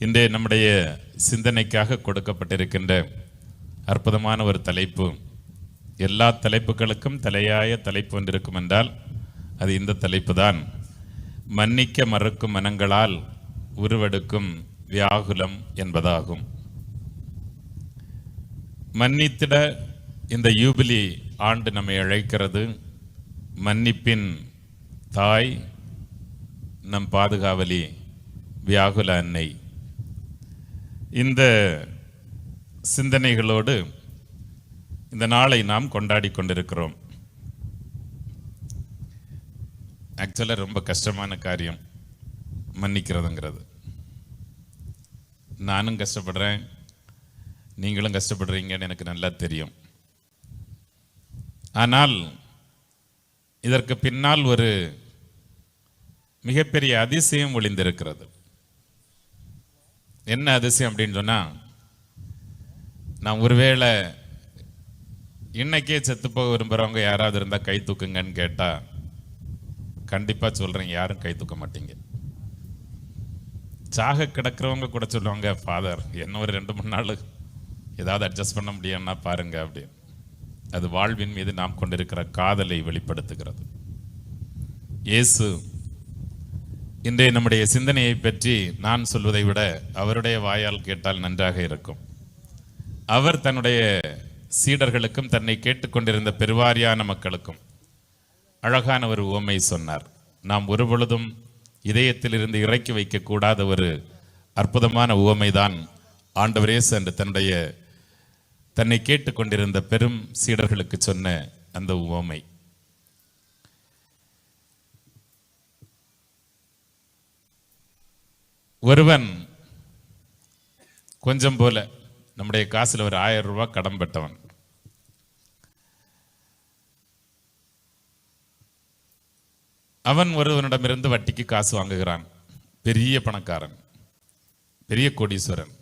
இன்று நம்முடைய சிந்தனைக்காக கொடுக்கப்பட்டிருக்கின்ற அற்புதமான ஒரு தலைப்பு. எல்லா தலைப்புகளுக்கும் தலையாய தலைப்பு ஒன்றிருக்கும் என்றால் அது இந்த தலைப்பு தான் மன்னிக்க மறுக்கும் மனங்களால் உருவெடுக்கும் வியாகுலம் என்பதாகும். மன்னித்திட இந்த யூபிலி ஆண்டு நம்மை அழைக்கிறது. மன்னிப்பின் தாய் நம் பாதுகாவலி வியாகுல அன்னை. இந்த சிந்தனைகளோடு இந்த நாளை நாம் கொண்டாடி கொண்டிருக்கிறோம். ஆக்சுவலாக ரொம்ப கஷ்டமான காரியம். மன்னிக்கிறதுங்கிறது. நானும் கஷ்டப்படுறேன். நீங்களும் கஷ்டப்படுறீங்கன்னு எனக்கு நல்லா தெரியும். ஆனால் இதற்கு பின்னால் ஒரு மிகப்பெரிய அதிசயம் ஒளிந்திருக்கிறது. என்ன அதிசயம் அப்படின்னு சொன்னால் நான் ஒருவேளை இன்னைக்கே செத்து போக யாராவது இருந்தால் கை தூக்குங்கன்னு கேட்டால் கண்டிப்பாக சொல்கிறேன் யாரும் கை தூக்க மாட்டீங்க. சாக கிடக்கிறவங்க கூட சொல்லுவாங்க ஃபாதர் என்ன ஒரு ரெண்டு மூணு நாள் ஏதாவது அட்ஜஸ்ட் பண்ண முடியும்னா பாருங்க அப்படின்னு. அது வாழ்வின் மீது நாம் கொண்டிருக்கிற காதலை வெளிப்படுத்துகிறது. இயேசு இன்றைய நம்முடைய சிந்தனையை பற்றி நான் சொல்வதை விட அவருடைய வாயால் கேட்டால் நன்றாக இருக்கும். அவர் தன்னுடைய சீடர்களுக்கும் தன்னை கேட்டுக்கொண்டிருந்த பெருவாரியான மக்களுக்கும் அழகான ஒரு ஓமை சொன்னார். நாம் ஒருபொழுதும் இதயத்திலிருந்து இறக்கி வைக்கக்கூடாத ஒரு அற்புதமான உவமைதான் ஆண்டவரேஸ் என்று தன்னுடைய தன்னை கேட்டுக்கொண்டிருந்த பெரும் சீடர்களுக்கு சொன்ன அந்த உவமை. ஒருவன் கொஞ்சம் போல நம்முடைய காசுல ஒரு ஆயிரம் ரூபாய் கடன் பெற்றவன். அவன் ஒருவனிடமிருந்து வட்டிக்கு காசு வாங்குகிறான். பெரிய பணக்காரன். பெரிய கோடீஸ்வரன்.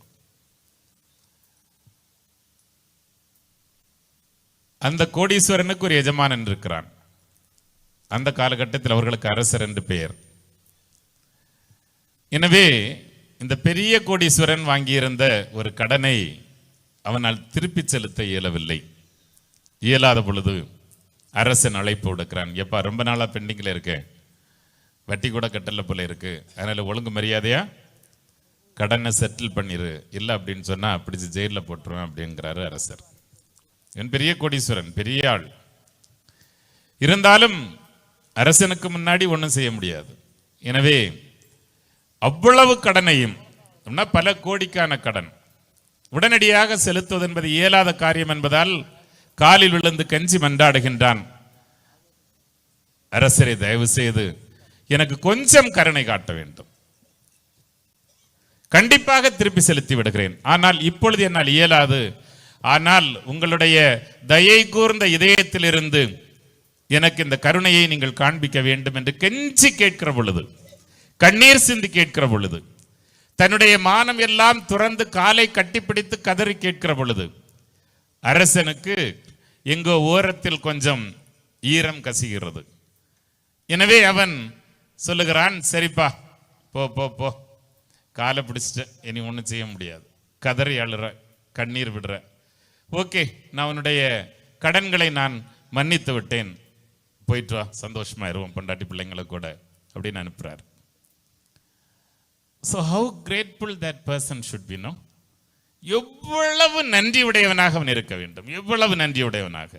அந்த கோடீஸ்வரனுக்கு ஒரு எஜமானன் இருக்கிறான் அந்த காலகட்டத்தில் அவர்களுக்கு அரசர் என்று பெயர். எனவே இந்த பெரிய கோடீஸ்வரன் வாங்கியிருந்த ஒரு கடனை அவனால் திருப்பி செலுத்த இயலவில்லை. இயலாத பொழுது அரசன் அழைப்பு விடுக்கிறான். எப்பா ரொம்ப நாளாக பெண்டிங்கில் இருக்கேன் வட்டி கூட கட்டல போல இருக்கு. அதனால் ஒழுங்கு மரியாதையா? கடனை செட்டில் பண்ணிரு. இல்லை அப்படின்னு சொன்னால் பிடிச்சு ஜெயிலில் போட்டுருவேன் அப்படிங்கிறாரு அரசர். என் பெரிய கோடீஸ்வரன் பெரிய ஆள். இருந்தாலும் அரசனுக்கு முன்னாடி ஒன்றும் செய்ய முடியாது. எனவே அவ்வளவு கடனையும் பல கோடிக்கான கடன் உடனடியாக செலுத்துவது என்பது இயலாத காரியம் என்பதால் காலில் விழுந்து கஞ்சி மன்றாடுகின்றான் அரசரை தயவு செய்து எனக்கு கொஞ்சம் கருணை காட்ட வேண்டும். கண்டிப்பாக திருப்பி செலுத்தி விடுகிறேன். ஆனால் இப்பொழுது என்னால் இயலாது. ஆனால் உங்களுடைய தயை கூர்ந்த இதயத்திலிருந்து எனக்கு இந்த கருணையை நீங்கள் காண்பிக்க வேண்டும் என்று கெஞ்சி கேட்கிற பொழுது கண்ணீர் சிந்தி கேட்கிற பொழுது தன்னுடைய மானம் எல்லாம் துறந்து காலை கட்டிப்பிடித்து கதறி கேட்கிற பொழுது அரசனுக்கு எங்கோ ஓரத்தில் கொஞ்சம் ஈரம் கசிகிறது. எனவே அவன் சொல்லுகிறான் சரிப்பா போ போ போ. காலை பிடிச்சிட்ட இனி ஒன்றும் செய்ய முடியாது. கதறி அழுற கண்ணீர் விடுற. ஓகே நான் உன்னுடைய கடன்களை நான் மன்னித்து விட்டேன். போயிட்டு வா சந்தோஷமா இருவோம் பொண்டாட்டி பிள்ளைங்களை கூட அப்படின்னு அனுப்புறாரு. So how grateful that person should be no எவ்வளவு நன்றி உடையவனாக அவன் இருக்க வேண்டும். எவ்வளவு நன்றி உடையவனாக.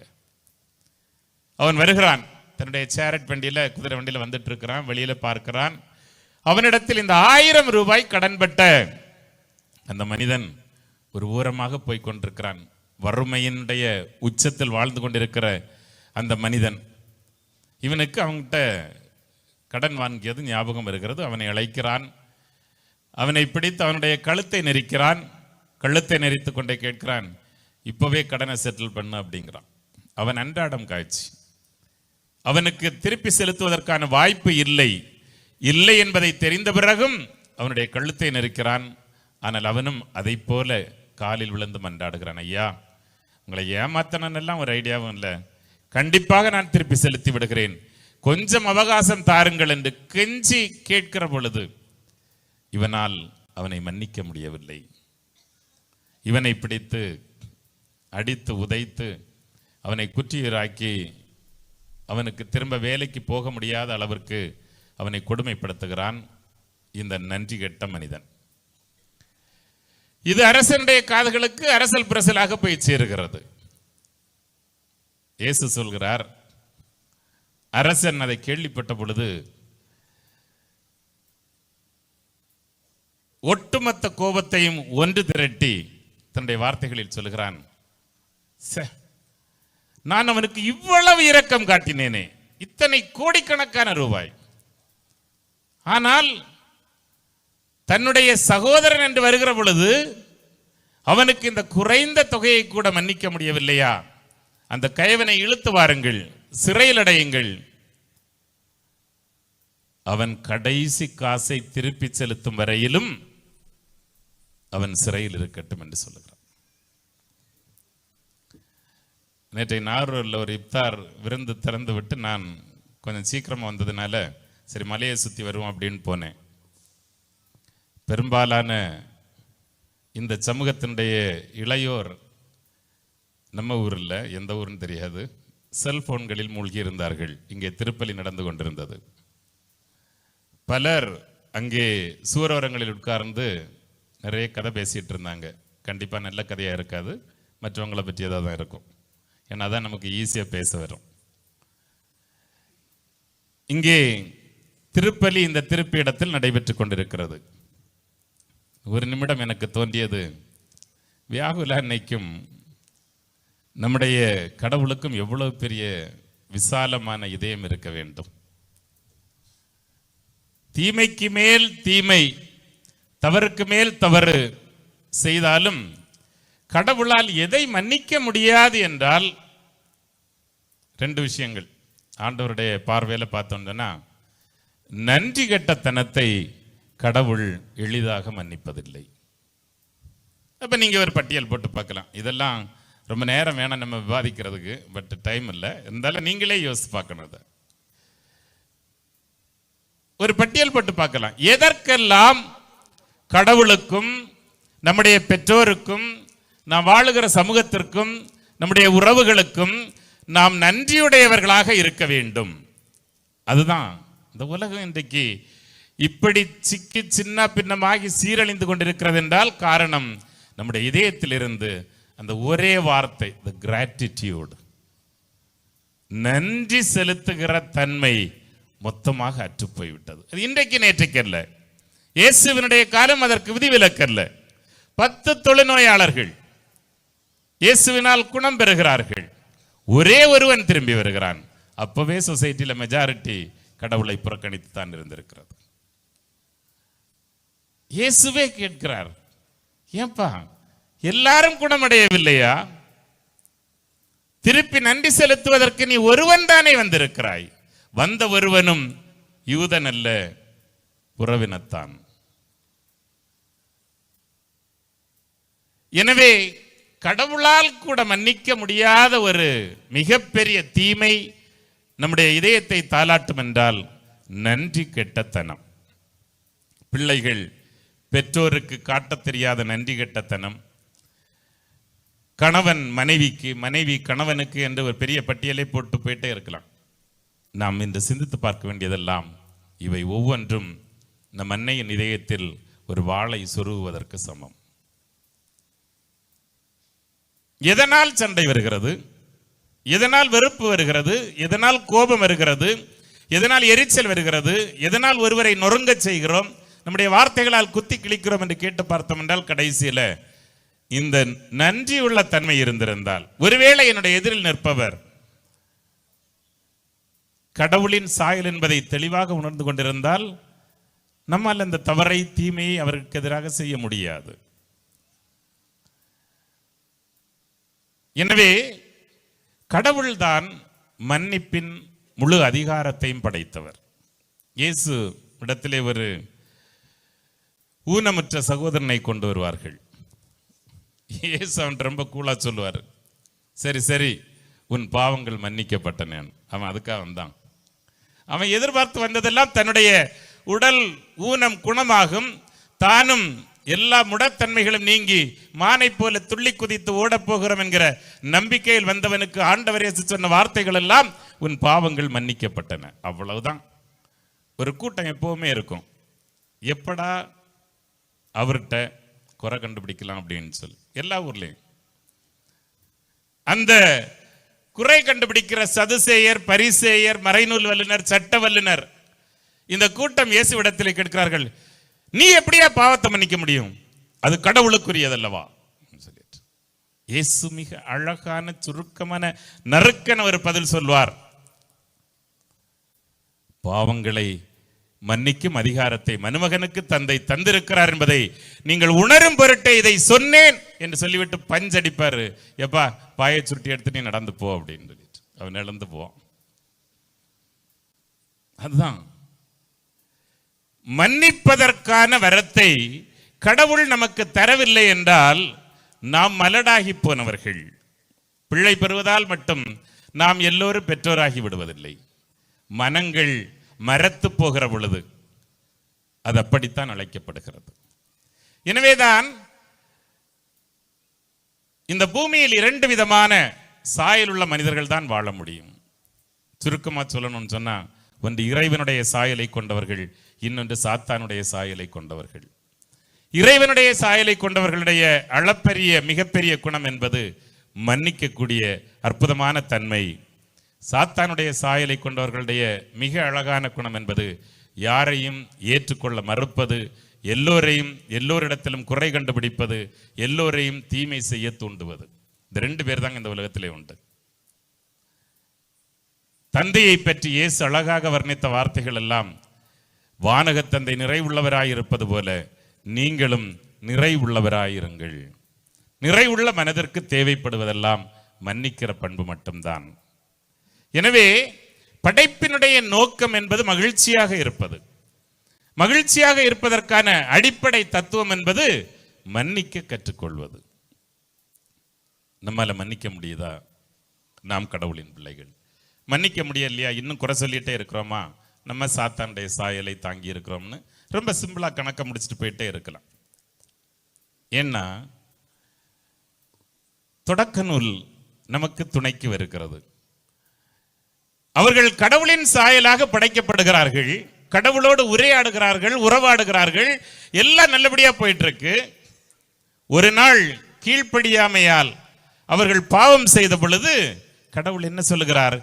அவன் வருகிறான். தன்னுடைய சேரட் வண்டியில் குதிரை வண்டியில் வந்துட்டு இருக்கிறான் வெளியில் பார்க்கிறான். அவனிடத்தில் இந்த ஆயிரம் ரூபாய் கடன்பட்ட அந்த மனிதன் ஒரு ஓரமாக போய் கொண்டிருக்கிறான். வறுமையினுடைய உச்சத்தில் வாழ்ந்து கொண்டிருக்கிற அந்த மனிதன். இவனுக்கு அவன்கிட்ட கடன் வாங்கியது ஞாபகம் இருக்கிறது அவனை அழைக்கிறான். அவனை பிடித்து அவனுடைய கழுத்தை நெரிக்கிறான். கழுத்தை நெரித்து கொண்டே கேட்கிறான் இப்போவே கடனை செட்டில் பண்ணு அப்படிங்கிறான். அவன் அன்றாடம் காய்ச்சி. அவனுக்கு திருப்பி செலுத்துவதற்கான வாய்ப்பு இல்லை. இல்லை என்பதை தெரிந்த பிறகும் அவனுடைய கழுத்தை நெரிக்கிறான். ஆனால் அவனும் அதை போல காலில் விழுந்து மன்றாடுகிறான். ஐயா உங்களை ஏமாத்தனெல்லாம் எல்லாம் ஒரு ஐடியாவும் இல்லை. கண்டிப்பாக நான் திருப்பி செலுத்தி விடுகிறேன். கொஞ்சம் அவகாசம் தாருங்கள் என்று கெஞ்சி கேட்கிற பொழுது இவனால் அவனை மன்னிக்க முடியவில்லை. இவனை பிடித்து அடித்து உதைத்து அவனை குற்றியராக்கி அவனுக்கு திரும்ப வேலைக்கு போக முடியாத அளவிற்கு அவனை கொடுமைப்படுத்துகிறான் இந்த நன்றி கெட்ட மனிதன். இது அரசனுடைய காதுகளுக்கு அரசல் பிரசலாக போய் சேருகிறது. இயேசு சொல்கிறார் அரசன் அதை கேள்விப்பட்ட பொழுது ஒட்டுமொத்த கோபத்தையும் ஒன்று திரட்டி தன்னுடைய வார்த்தைகளில் சொல்கிறான் நான் அவனுக்கு இவ்வளவு இரக்கம் காட்டினேனே இத்தனை கோடிக்கணக்கான ரூபாய். ஆனால் தன்னுடைய சகோதரன் என்று வருகிற பொழுது அவனுக்கு இந்த குறைந்த தொகையை கூட மன்னிக்க முடியவில்லையா? அந்த கயவனை இழுத்து வாருங்கள் சிறையில் அடையுங்கள். அவன் கடைசி காசை திருப்பி செலுத்தும் வரையிலும் அவன் சிறையில் இருக்கட்டும் என்று சொல்லுகிறான். நேற்றை நாரூரில் ஒரு இப்தார் விருந்து திறந்து விட்டு நான் கொஞ்சம் சீக்கிரமாக வந்ததுனால சரி மலையை சுற்றி வருவோம் அப்படின்னு போனேன். பெரும்பாலான இந்த சமூகத்தினுடைய இளையோர் நம்ம ஊரில் எந்த ஊர்னு தெரியாது செல்போன்களில் மூழ்கி இருந்தார்கள். இங்கே திருப்பலி நடந்து கொண்டிருந்தது. பலர் அங்கே சூரோரங்களில் உட்கார்ந்து நிறைய கதை பேசிகிட்டு இருந்தாங்க. கண்டிப்பாக நல்ல கதையாக இருக்காது. மற்றவங்களை பற்றியதாக தான் இருக்கும். ஏன்னா தான் நமக்கு ஈஸியாக பேச வரும். இங்கே திருப்பலி இந்த திருப்பிடத்தில் நடைபெற்று கொண்டிருக்கிறது. ஒரு நிமிடம் எனக்கு தோன்றியது. வியாகுல அன்னைக்கும் நம்முடைய கடவுளுக்கும் எவ்வளவு பெரிய விசாலமான இதயம் இருக்க வேண்டும். தீமைக்கு மேல் தீமை தவறுக்கு மேல் தவறு செய்தாலும் கடவுளால் எதை மன்னிக்க முடியாது என்றால் ரெண்டு விஷயங்கள். ஆண்டவருடைய பார்வையில் பார்த்தோம்னா நன்றி கெட்டத்தனத்தை கடவுள் எளிதாக மன்னிப்பதில்லை. அப்போ நீங்கள் ஒரு பட்டியல் போட்டு பார்க்கலாம். இதெல்லாம் ரொம்ப நேரம் வேணாம் நம்ம விவாதிக்கிறதுக்கு பட் டைம் இல்லை. இருந்தாலும் நீங்களே யோசித்து பார்க்கணும் அதை. ஒரு பட்டியல் போட்டு பார்க்கலாம். எதற்கெல்லாம் கடவுளுக்கும் நம்முடைய பெற்றோருக்கும் நாம் வாழுகிற சமூகத்திற்கும் நம்முடைய உறவுகளுக்கும் நாம் நன்றியுடையவர்களாக இருக்க வேண்டும். அதுதான். இந்த உலகம் இன்றைக்கு இப்படி சிக்கி சின்ன பின்னமாகி சீரழிந்து கொண்டிருக்கிறது என்றால் காரணம் நம்முடைய இதயத்திலிருந்து அந்த ஒரே வார்த்தை த கிராட்டிடியூடு நன்றி செலுத்துகிற தன்மை மொத்தமாக அற்றுப் போய்விட்டது அது இன்றைக்கு நேற்றைக்கு இல்லை இயேசுவினுடைய காலம் அதற்கு விதிவிலக்கல்ல. பத்து தொழுநோயாளர்கள் இயேசுவினால் குணம் பெறுகிறார்கள். ஒரே ஒருவன் திரும்பி வருகிறான். அப்பவே சொசைட்டில மெஜாரிட்டி கடவுளை புறக்கணித்து தான் இருந்திருக்கிறது. இயேசுவே கேட்கிறார் ஏப்பா எல்லாரும் குணமடையவில்லையா? திருப்பி நன்றி செலுத்துவதற்கு நீ ஒருவன் தானே வந்திருக்கிறாய். வந்த ஒருவனும் யூதன் அல்ல உறவினத்தான் எனவே கடவுளால் கூட மன்னிக்க முடியாத ஒரு மிகப்பெரிய தீமை நம்முடைய இதயத்தை தாளாட்டும் என்றால் நன்றி கெட்டத்தனம். பிள்ளைகள் பெற்றோருக்கு காட்டத் தெரியாத நன்றி கெட்டத்தனம். கணவன் மனைவிக்கு மனைவி கணவனுக்கு என்று ஒரு பெரிய பட்டியலை போட்டு போயிட்டே இருக்கலாம். நாம் இன்று சிந்தித்து பார்க்க வேண்டியதெல்லாம் இவை ஒவ்வொன்றும் நம் அன்னையின் இதயத்தில் ஒரு வாளை சொருகுவதற்கு சமம். எதனால் சண்டை வருகிறது? எதனால் வெறுப்பு வருகிறது? எதனால் கோபம் வருகிறது? எதனால் எரிச்சல் வருகிறது? எதனால் ஒருவரை நொறுங்கச் செய்கிறோம்? நம்முடைய வார்த்தைகளால் குத்தி கிழிக்கிறோம் என்று கேட்டு பார்த்தோம் என்றால் கடைசியில் இந்த நன்றியுள்ள தன்மை இருந்திருந்தால். ஒருவேளை என்னுடைய எதிரில் நிற்பவர் கடவுளின் சாயல் என்பதை தெளிவாக உணர்ந்து கொண்டிருந்தால் நம்மால் அந்த தவறை தீமையை அவருக்கு எதிராக செய்ய முடியாது. எனவே கடவுள்தான் மன்னிப்பின் முழு அதிகாரத்தையும் படைத்தவர். இயேசு இடத்திலே ஒரு ஊனமுற்ற சகோதரனை கொண்டு வருவார்கள். இயேசு அவன் ரொம்ப கூலா சொல்லுவார். சரி சரி உன் பாவங்கள் மன்னிக்கப்பட்டன. அவன் அதுக்காக வந்தான் அவன் எதிர்பார்த்து வந்ததெல்லாம் தன்னுடைய உடல் ஊனம் குணமாகும் தானும் எல்லா முடத்தன்மைகளும் நீங்கி மானை போல துள்ளி குதித்து ஓடப் போகிறோம் என்கிற நம்பிக்கையில் வந்தவனுக்கு ஆண்டவர் இயேசு சொன்ன வார்த்தைகள் எல்லாம் உன் பாவங்கள் மன்னிக்கப்பட்டன. அவ்வளவுதான். ஒரு கூட்டம் எப்பவுமே இருக்கும். எப்படா அவர்கிட்ட குறை கண்டுபிடிக்கலாம் அப்படின்னு சொல்லி. எல்லா ஊர்லேயும். அந்த குறை கண்டுபிடிக்கிற சதுசேயர் பரிசேயர் மறைநூல் வல்லுனர் சட்ட வல்லுனர் இந்த கூட்டம் இயேசுவிடத்தில் கேட்கிறார்கள் நீ எப்படியா பாவத்தை மன்னிக்க முடியும்? அது கடவுளுக்குரியதல்லவா? சொல்லிட்டு. இயேசு மிக அழகான சுருக்கமான நறுக்கன ஒரு பதில் சொல்வார். பாவங்களை மன்னிக்கும் அதிகாரத்தை மனுமகனுக்கு தந்தை தந்திருக்கிறார் என்பதை நீங்கள் உணரும் பொருட்டே இதை சொன்னேன் என்று சொல்லிவிட்டு பஞ்சடிப்பாரு எப்பா பாயை சுருட்டி எடுத்து நீ நடந்து போ அப்படின்னு சொல்லிட்டு. அவன் நடந்து போவான். அதுதான். மன்னிப்பதற்கான வரத்தை கடவுள் நமக்கு தரவில்லை என்றால் நாம் மலடாகி போனவர்கள். பிள்ளை பெறுவதால் மட்டும் நாம் எல்லோரும் பெற்றோராகி விடுவதில்லை. மனங்கள் மரத்து போகிற பொழுது அது அப்படித்தான் அழைக்கப்படுகிறது. எனவேதான் இந்த பூமியில் இரண்டு விதமான சாயல் உள்ள மனிதர்கள் தான் வாழ முடியும். சுருக்கமா சொல்லணும்னு சொன்னா ஒன்று இறைவனுடைய சாயலை கொண்டவர்கள் இன்னொன்று சாத்தானுடைய சாயலை கொண்டவர்கள். இறைவனுடைய சாயலை கொண்டவர்களுடைய அளப்பரிய மிகப்பெரிய குணம் என்பது மன்னிக்கக்கூடிய அற்புதமான தன்மை. சாத்தானுடைய சாயலை கொண்டவர்களுடைய மிக அழகான குணம் என்பது யாரையும் ஏற்றுக்கொள்ள மறுப்பது எல்லோரையும் எல்லோரிடத்திலும் குறை கண்டுபிடிப்பது எல்லோரையும் தீமை செய்ய தூண்டுவது. இந்த ரெண்டு பேர் தாங்க இந்த உலகத்திலே உண்டு. தந்தையை பற்றி இயேசு அழகாக வர்ணித்த வார்த்தைகள் எல்லாம் வானகத்தந்தை நிறைவுள்ளவராயிருப்பது போல நீங்களும் நிறைவுள்ளவராயிருங்கள். நிறைவுள்ள மனதிற்கு தேவைப்படுவதெல்லாம் மன்னிக்கிற பண்பு மட்டும்தான். எனவே படைப்பினுடைய நோக்கம் என்பது மகிழ்ச்சியாக இருப்பது. மகிழ்ச்சியாக இருப்பதற்கான அடிப்படை தத்துவம் என்பது மன்னிக்க கற்றுக்கொள்வது. நம்மால மன்னிக்க முடியுதா? நாம் கடவுளின் பிள்ளைகள். மன்னிக்க முடியலையா? இன்னும் குறை சொல்லிட்டே இருக்கிறோமா? நம்ம சாத்தானுடைய சாயலை தாங்கி இருக்கிறோம்னு ரொம்ப சிம்பிளா கணக்க முடிச்சுட்டு போயிட்டே இருக்கலாம். ஏன்னா தொடக்க நூல் நமக்கு துணைக்கு வருகிறது. அவர்கள் கடவுளின் சாயலாக படைக்கப்படுகிறார்கள் கடவுளோடு உரையாடுகிறார்கள் உறவாடுகிறார்கள் எல்லாம் நல்லபடியா போயிட்டு இருக்கு ஒரு நாள் கீழ்ப்படியாமையால் அவர்கள் பாவம் செய்த பொழுது கடவுள் என்ன சொல்லுகிறார்?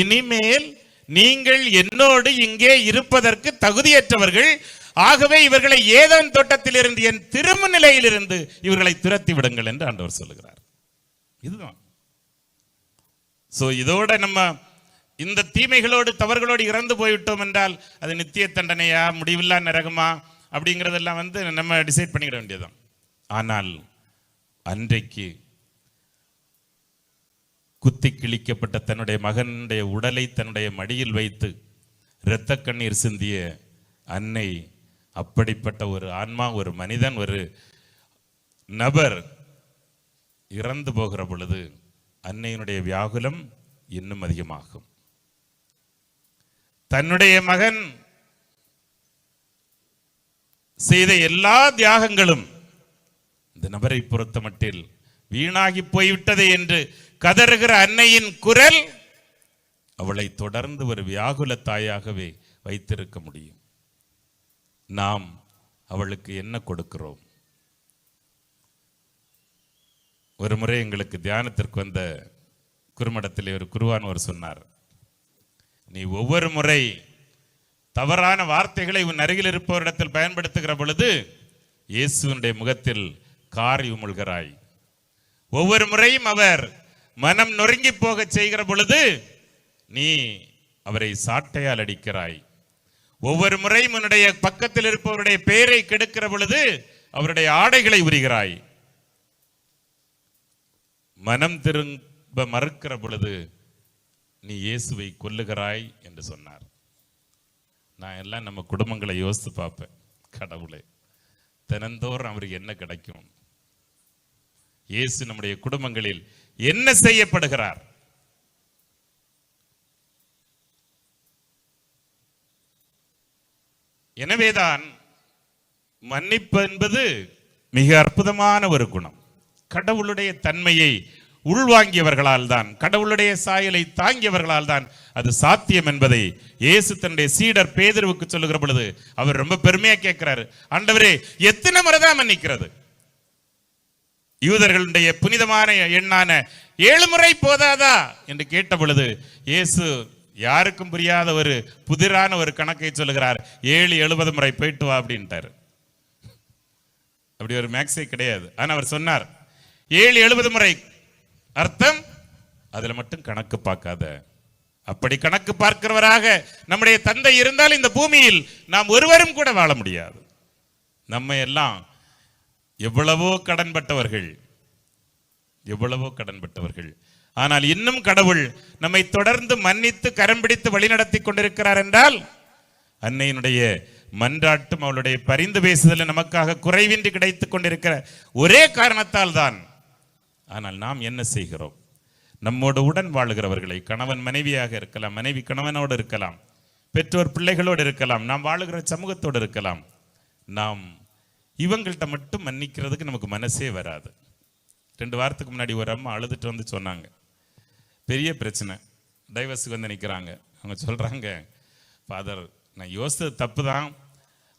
இனிமேல் நீங்கள் என்னோடு இங்கே இருப்பதற்கு தகுதியற்றவர்கள். ஆகவே இவர்களை ஏதன் தோட்டத்தில் இருந்து என் திரும்ப நிலையிலிருந்து இவர்களை துரத்தி விடுங்கள் என்று ஆண்டவர் சொல்லுகிறார். இதுதான். சோ இதோட நம்ம இந்த தீமைகளோடு தவறுகளோடு இறந்து போய்விட்டோம் என்றால் அது நித்திய தண்டனையா முடிவில்லா நரகமா அப்படிங்கிறதெல்லாம் வந்து நம்ம டிசைட் பண்ணிக்கிட வேண்டியதுதான். ஆனால் அன்றைக்கு குத்தி கிழிக்கப்பட்ட தன்னுடைய மகனுடைய உடலை தன்னுடைய மடியில் வைத்து இரத்த கண்ணீர் சிந்திய அன்னை அப்படிப்பட்ட ஒரு ஆன்மா ஒரு மனிதன் ஒரு நபர் இறந்து போகிற பொழுது அன்னையினுடைய வியாகுலம் இன்னும் அதிகமாகும். தன்னுடைய மகன் செய்த எல்லா தியாகங்களும் இந்த நபரை பொறுத்த மட்டில் வீணாகி போய்விட்டதே என்று கதறுகிற அன்னையின் குரல் அவளை தொடர்ந்து ஒரு வியாகுல தாயாகவே வைத்திருக்க முடியும். நாம் அவளுக்கு என்ன கொடுக்கிறோம்? ஒரு முறை எங்களுக்கு தியானத்திற்கு வந்த குருமடத்திலே ஒரு குருவானவர் சொன்னார் நீ ஒவ்வொரு முறை தவறான வார்த்தைகளை உன் அருகில் இருப்பவரிடத்தில் பயன்படுத்துகிற பொழுது இயேசுனுடைய முகத்தில் காரி உமிழ்கிறாய். ஒவ்வொரு முறையும் அவர் மனம் நொறுங்கி போக செய்கிற பொழுது நீ அவரை சாட்டையால் அடிக்கிறாய். ஒவ்வொரு முறையும் உன்னுடைய பக்கத்தில் இருப்பவருடைய பெயரை கெடுக்கிற பொழுது அவருடைய ஆடைகளை உரிகிறாய். மனம் திரும்ப மறுக்கிற பொழுது நீ இயேசுவை கொல்லுகிறாய் என்று சொன்னார். நான் எல்லாம் நம்ம குடும்பங்களை யோசித்து பார்ப்பேன். கடவுளே தினந்தோறும் அவருக்கு என்ன கிடைக்கும்? இயேசு நம்முடைய குடும்பங்களில் என்ன செய்யப்படுகிறார்? எனவேதான் மன்னிப்பு என்பது மிக அற்புதமான ஒரு குணம். கடவுளுடைய தன்மையை உள்வாங்கியவர்களால் தான் கடவுளுடைய சாயலை தாங்கியவர்களால் தான் அது சாத்தியம் என்பதை இயேசு தன்னுடைய சீடர் பேதருவுக்கு சொல்லுகிற பொழுது அவர் ரொம்ப பெருமையா கேட்கிறாரு. ஆண்டவரே எத்தனை முறை தான் மன்னிக்கிறது? யூதர்களுடைய புனிதமான எண்ணான ஏழு முறை போதாதா? என்று கேட்ட பொழுது இயேசு யாருக்கும் புரியாத ஒரு புதிரான ஒரு கணக்கை சொல்லுகிறார். ஏழு எழுபது முறை போயிட்டு வா அப்படின்ட்டார். அப்படி ஒரு மேக்ஸே கிடையாது. ஆனால் அவர் சொன்னார் ஏழு எழுபது முறை. அர்த்தம் அதில் மட்டும் கணக்கு பார்க்காத. அப்படி கணக்கு பார்க்கிறவராக நம்முடைய தந்தை இருந்தால் இந்த பூமியில் நாம் ஒருவரும் கூட வாழ முடியாது. நம்ம எல்லாம் எவ்வளவோ கடன்பட்டவர்கள். எவ்வளவோ கடன்பட்டவர்கள். ஆனால் இன்னும் கடவுள் நம்மை தொடர்ந்து மன்னித்து கரம் பிடித்து வழிநடத்தி கொண்டிருக்கிறார் என்றால் அன்னையினுடைய மன்றாட்டும் அவளுடைய பரிந்து பேசுதல் நமக்காக குறைவின்றி கிடைத்துக் கொண்டிருக்கிற ஒரே காரணத்தால் தான் ஆனால் நாம் என்ன செய்கிறோம்? நம்மோடு உடன் வாழுகிறவர்களை கணவன் மனைவியாக இருக்கலாம் மனைவி கணவனோடு இருக்கலாம் பெற்றோர் பிள்ளைகளோடு இருக்கலாம் நாம் வாழுகிற சமூகத்தோடு இருக்கலாம். நாம் இவங்கள்ட்ட மட்டும் மன்னிக்கிறதுக்கு நமக்கு மனசே வராது. ரெண்டு வாரத்துக்கு முன்னாடி ஒரு அம்மா அழுதுட்டு வந்து சொன்னாங்க. பெரிய பிரச்சனை. டைவர்ஸுக்கு வந்து நிற்கிறாங்க அவங்க சொல்கிறாங்க ஃபாதர் நான் யோசித்தது தப்பு தான்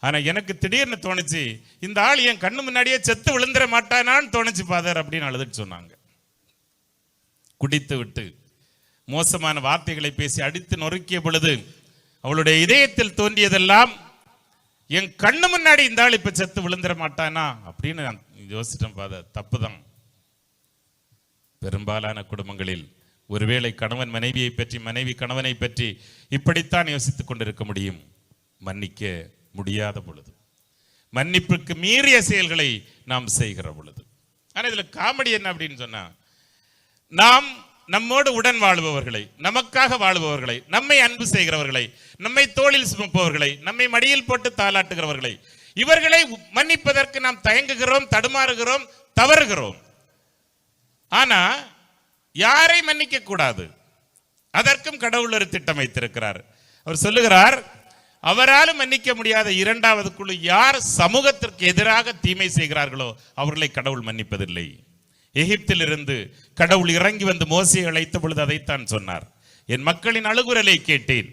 ஆனால் எனக்கு திடீர்னு தோணுச்சு இந்த ஆள் என் கண்ணு முன்னாடியே செத்து விழுந்துட மாட்டானான்னு தோணுச்சு ஃபாதர் அப்படின்னு அழுதுட்டு சொன்னாங்க. குடித்து விட்டு மோசமான வார்த்தைகளை பேசி அடித்து நொறுக்கிய பொழுது அவளுடைய இதயத்தில் தோன்றியதெல்லாம் என் கண்ணு முன்னாடி இந்த ஆள் இப்ப செத்து விழுந்துட மாட்டானா? அப்படின்னு நான் யோசிச்சிட்டேன் ஃபாதர். தப்பு தான் பெரும்பாலான குடும்பங்களில் ஒருவேளை கணவன் மனைவியை பற்றி மனைவி கணவனை பற்றி இப்படித்தான் யோசித்துக் கொண்டிருக்க முடியும். மன்னிக்க முடியாத பொழுது மன்னிப்புக்கு மீறிய செயல்களை நாம் செய்கிற பொழுது. ஆனா இதுல காமெடி என்ன அப்படின்னு சொன்னா நாம் நம்மோடு உடன் வாழுபவர்களை நமக்காக வாழுபவர்களை நம்மை அன்பு செய்கிறவர்களை நம்மை தோளில் சுமப்பவர்களை நம்மை மடியில் போட்டு தாளாட்டுகிறவர்களை இவர்களை மன்னிப்பதற்கு நாம் தயங்குகிறோம் தடுமாறுகிறோம் தவறுகிறோம். ஆனா யாரை மன்னிக்க கூடாது? அதற்கும் கடவுள் ஒரு திட்டம் வைத்திருக்கிறார். அவர் சொல்லுகிறார் அவராலும் மன்னிக்க முடியாத இரண்டாவது குழு யார் சமூகத்திற்கு எதிராக தீமை செய்கிறார்களோ அவர்களை கடவுள் மன்னிப்பதில்லை. எகிப்திலிருந்து கடவுள் இறங்கி வந்து மோசையை அழைத்த பொழுது அதைத்தான் சொன்னார். என் மக்களின் அழுகுரலை கேட்டேன்.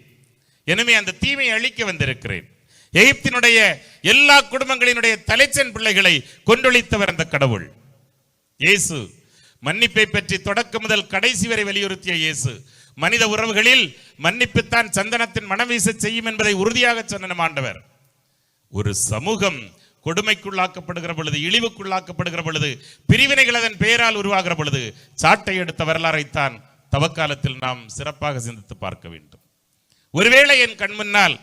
எனவே அந்த தீமையை அழிக்க வந்திருக்கிறேன். எகிப்தினுடைய எல்லா குடும்பங்களினுடைய தலைச்சன் பிள்ளைகளை கொண்டொழித்தவர் அந்த கடவுள். இயேசு மன்னிப்பை பற்றி தொடக்கம் முதல் கடைசி வரை வலியுறுத்திய இயேசு மனித உறவுகளில் மன்னிப்புத்தான் சந்தனத்தின் மனம் வீச செய்யும் என்பதை உறுதியாக சொன்ன ஆண்டவர். ஒரு சமூகம் கொடுமைக்குள்ளாக்கப்படுகிற பொழுது இழிவுக்குள்ளாக்கப்படுகிற பொழுது பிரிவினைகள் அதன் பெயரால் உருவாகிற பொழுது சாட்டை எடுத்த வரலாறைத்தான் தவக்காலத்தில் நாம் சிறப்பாக சிந்தித்து பார்க்க வேண்டும். ஒருவேளை என் கண் முன்னால்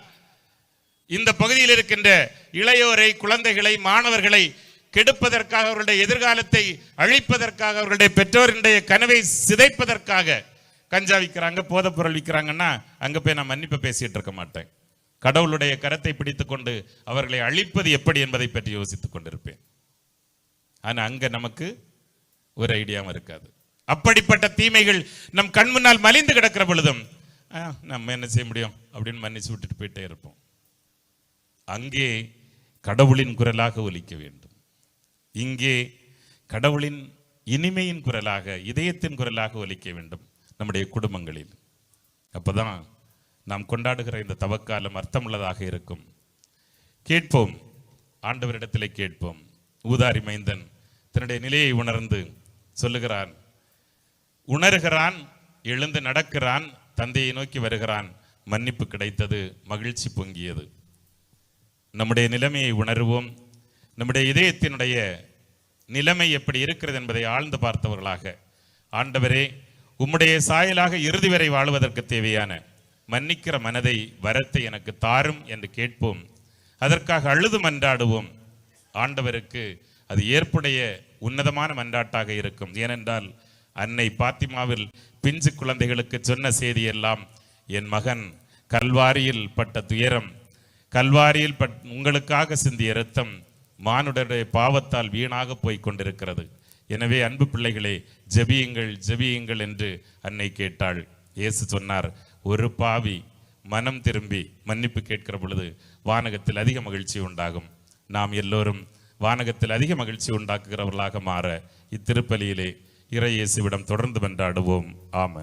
இந்த பகுதியில் இருக்கின்ற இளையோரை குழந்தைகளை மாணவர்களை கெடுப்பதற்காக அவர்களுடைய எதிர்காலத்தை அழிப்பதற்காக அவர்களுடைய பெற்றோரினுடைய கனவை சிதைப்பதற்காக கஞ்சா விற்கிறாங்க போதைப் பொருள் விற்கிறாங்கன்னா அங்க போய் நான் மன்னிப்பு பேசிட்டு இருக்க மாட்டேன். கடவுளுடைய கரத்தை பிடித்துக்கொண்டு அவர்களை அழிப்பது எப்படி என்பதை பற்றி யோசித்துக் கொண்டிருப்பேன். ஆனால் அங்கே நமக்கு ஒரு ஐடியாவும் இருக்காது. அப்படிப்பட்ட தீமைகள் நம் கண் முன்னால் மலிந்து கிடக்கிற பொழுதும் "ஆ, நம்ம என்ன செய்ய முடியும்? அப்படின்னு மன்னிச்சு விட்டுட்டு போயிட்டே இருப்போம். அங்கே கடவுளின் குரலாக ஒலிக்க வேண்டும். இங்கே கடவுளின் இனிமையின் குரலாக இதயத்தின் குரலாக ஒலிக்க வேண்டும். நம்முடைய குடும்பங்களில். அப்போதான் நாம் கொண்டாடுகிற இந்த தவக்காலம் அர்த்தமுள்ளதாக இருக்கும். கேட்போம். ஆண்டவரிடத்திலே கேட்போம். ஊதாரி மைந்தன் தன்னுடைய நிலையை உணர்ந்து சொல்லுகிறான். உணர்கிறான் எழுந்து நடக்கிறான் தந்தையை நோக்கி வருகிறான். மன்னிப்பு கிடைத்தது மகிழ்ச்சி பொங்கியது. நம்முடைய நிலைமையை உணர்வோம். நம்முடைய இதயத்தினுடைய நிலைமை எப்படி இருக்கிறது என்பதை ஆழ்ந்து பார்த்தவர்களாக. ஆண்டவரே உம்முடைய சாயலாக இறுதி வரை வாழ்வதற்கு தேவையான மன்னிக்கிற மனதை வரத்தை எனக்கு தாரும் என்று கேட்போம். அதற்காக அழுது மன்றாடுவோம் ஆண்டவருக்கு அது ஏற்புடைய உன்னதமான மன்றாட்டாக இருக்கும். ஏனென்றால் அன்னை பாத்திமாவில் பிஞ்சு குழந்தைகளுக்கு சொன்ன செய்தியெல்லாம் என் மகன் கல்வாரியில் பட்ட துயரம் கல்வாரியில் பட் உங்களுக்காக சிந்திய இரத்தம் மானுடருடைய பாவத்தால் வீணாக போய் கொண்டிருக்கிறது. எனவே அன்பு பிள்ளைகளே ஜெபியுங்கள் ஜெபியுங்கள் என்று அன்னை கேட்டாள். இயேசு சொன்னார் ஒரு பாவி மனம் திரும்பி மன்னிப்பு கேட்கிற பொழுது வானகத்தில் அதிக மகிழ்ச்சி உண்டாகும். நாம் எல்லோரும் வானகத்தில் அதிக மகிழ்ச்சி உண்டாக்குகிறவர்களாக மாற இத்திருப்பலியிலே இறையேசுவிடம் தொடர்ந்து வென்றாடுவோம் ஆமன்.